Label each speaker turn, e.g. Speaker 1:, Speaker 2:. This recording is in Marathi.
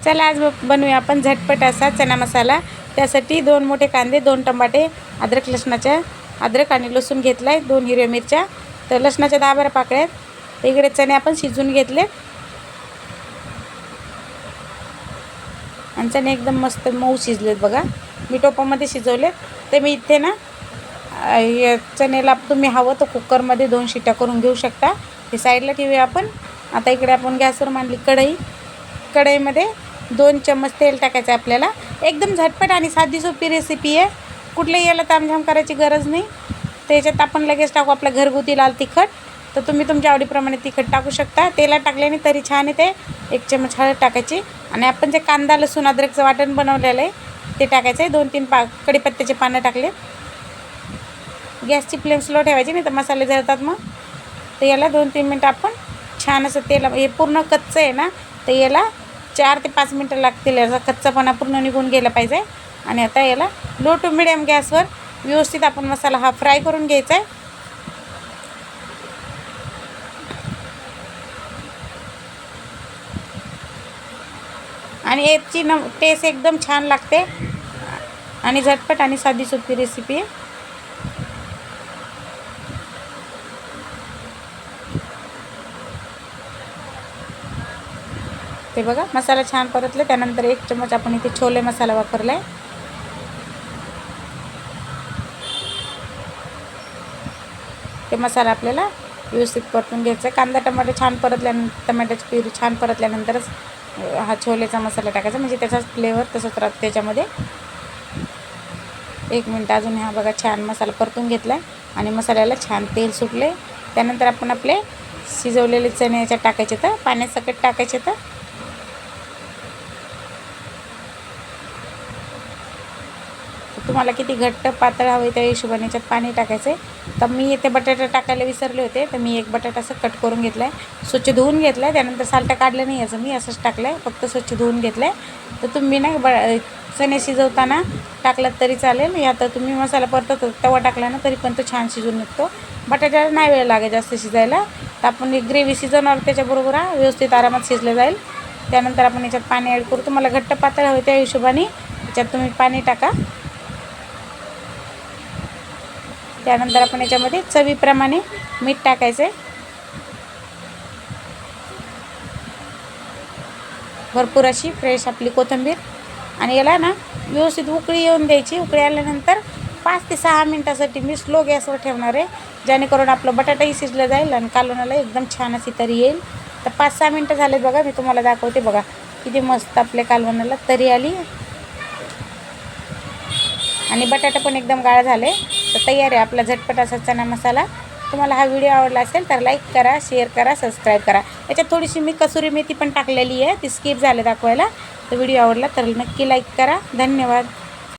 Speaker 1: चला आज बनवूया आपण झटपट असा चना मसाला. त्यासाठी दोन मोठे कांदे दोन टमाटे अद्रक लसणाच्या अद्रक आणि लसूण घेतला आहे दोन हिरव्या मिरच्या. तर लसणाच्या दहा बारा पाकळ्या आहेत. इकडे चणे आपण शिजून घेतले. आणि चणे एकदम मस्त मऊ शिजलेत बघा. मी टोपामध्ये शिजवले ते मी इथे ना या चण्याला तुम्ही हवं तर कुकरमध्ये दोन शिट्या करून घेऊ शकता. हे साईडला ठेवूया आपण. आता इकडे आपण गॅसवर मांडली कढई. कढईमध्ये दोन चम्मच तेल टाकायचं आहे आपल्याला. एकदम झटपट आणि साधी सोपी रेसिपी आहे. कुठल्याही याला तामझाम करायची गरज नाही. त्याच्यात आपण लगेच टाकू आपलं घरगुती लाल तिखट. तर तुम्ही तुमच्या आवडीप्रमाणे तिखट टाकू शकता. तेला टाकल्याने तरी छान येते. एक चमच हळद टाकायची. आणि आपण जे कांदा लसूण अद्रकचं वाटण बनवलेलं आहे ते टाकायचं आहे. दोन तीन पा कढीपत्त्याचे पानं टाकले. गॅसची फ्लेम स्लो ठेवायची नाही तर मसाले जळतात मग. तर याला दोन तीन मिनटं आपण छान असं तेल हे पूर्ण कच्चं आहे ना तर याला चार ते पाच मिनटं लागतील. याचा कच्चापणा पूर्ण निघून गेला पाहिजे. आणि आता याला लो टू मिडियम गॅसवर व्यवस्थित आपण मसाला हा फ्राय करून घ्यायचा आहे. आणि याची न टेस्ट एकदम छान लागते. आणि झटपट आणि साधी सोपी रेसिपी आहे. ते बघा मसाला छान परतले. त्यानंतर एक चम्मच आपण इथे छोले मसाला वापरला आहे ते मसाला आपल्याला व्यवस्थित परतून घ्यायचा आहे कांदा टमाटे छान परतल्यान टमाट्याची प्युरी छान परतल्यानंतरच हा छोलेचा मसाला टाकायचा. म्हणजे त्याचा फ्लेवर तसंच राहतं त्याच्यामध्ये. एक मिनटं अजून हा बघा छान मसाला परतून घेतला आहे आणि मसाल्याला छान तेल सुटले त्यानंतर आपण आपले शिजवलेले चणे याच्यात टाकायचे तर पाण्यासकट टाकायचे तर तुम्हाला किती घट्ट पातळ हवे त्या हिशोबाने याच्यात पाणी टाकायचं आहे तर मी इथे बटाटा टाकायला विसरले होते तर मी एक बटाटा असं कट करून घेतला आहे स्वच्छ धुवून घेतला आहे त्यानंतर सालटा काढलं नाही याचं मी असंच टाकलं आहे फक्त स्वच्छ धुवून घेतलं आहे तर तुम्ही ना ब चणे शिजवताना टाकलात तरी चालेल. या तर तुम्ही मसाला परतत तवा टाकला ना तरी पण तो छान शिजून निघतो. बटाट्याला नाही वेळ लागेल जास्त शिजायला. तर आपण ग्रेव्ही शिजवणार त्याच्याबरोबर हा व्यवस्थित आरामात शिजलं जाईल. त्यानंतर आपण याच्यात पाणी ॲड करू. तुम्हाला घट्ट पातळ हवे त्या हिशोबाने याच्यात तुम्ही पाणी टाका. त्यानंतर आपण याच्यामध्ये चवीप्रमाणे मीठ टाकायचं. आहे भरपूर अशी फ्रेश आपली कोथिंबीर. आणि याला ना व्यवस्थित उकळी येऊन द्यायची. उकळी आल्यानंतर पाच ते सहा मिनटासाठी मी स्लो गॅसवर ठेवणार आहे. जेणेकरून आपलं बटाटाही शिजलं जाईल आणि कालवण्याला एकदम छान अशी तरी येईल. तर पाच सहा मिनटं झालेत बघा मी तुम्हाला दाखवते बघा. किती मस्त आपल्या कालवणाला तरी आली. आणि बटाटा पण एकदम गाळ झाले. तर तयार आहे आपला झटपट असा चना मसाला. तुम्हाला हा व्हिडिओ आवडला असेल तर लाईक करा शेअर करा सबस्क्राईब करा. याच्यात थोडीशी मी कसुरी मेथी पण टाकलेली आहे ती स्किप झाले दाखवायला. तर व्हिडिओ आवडला तर नक्की लाईक करा. धन्यवाद.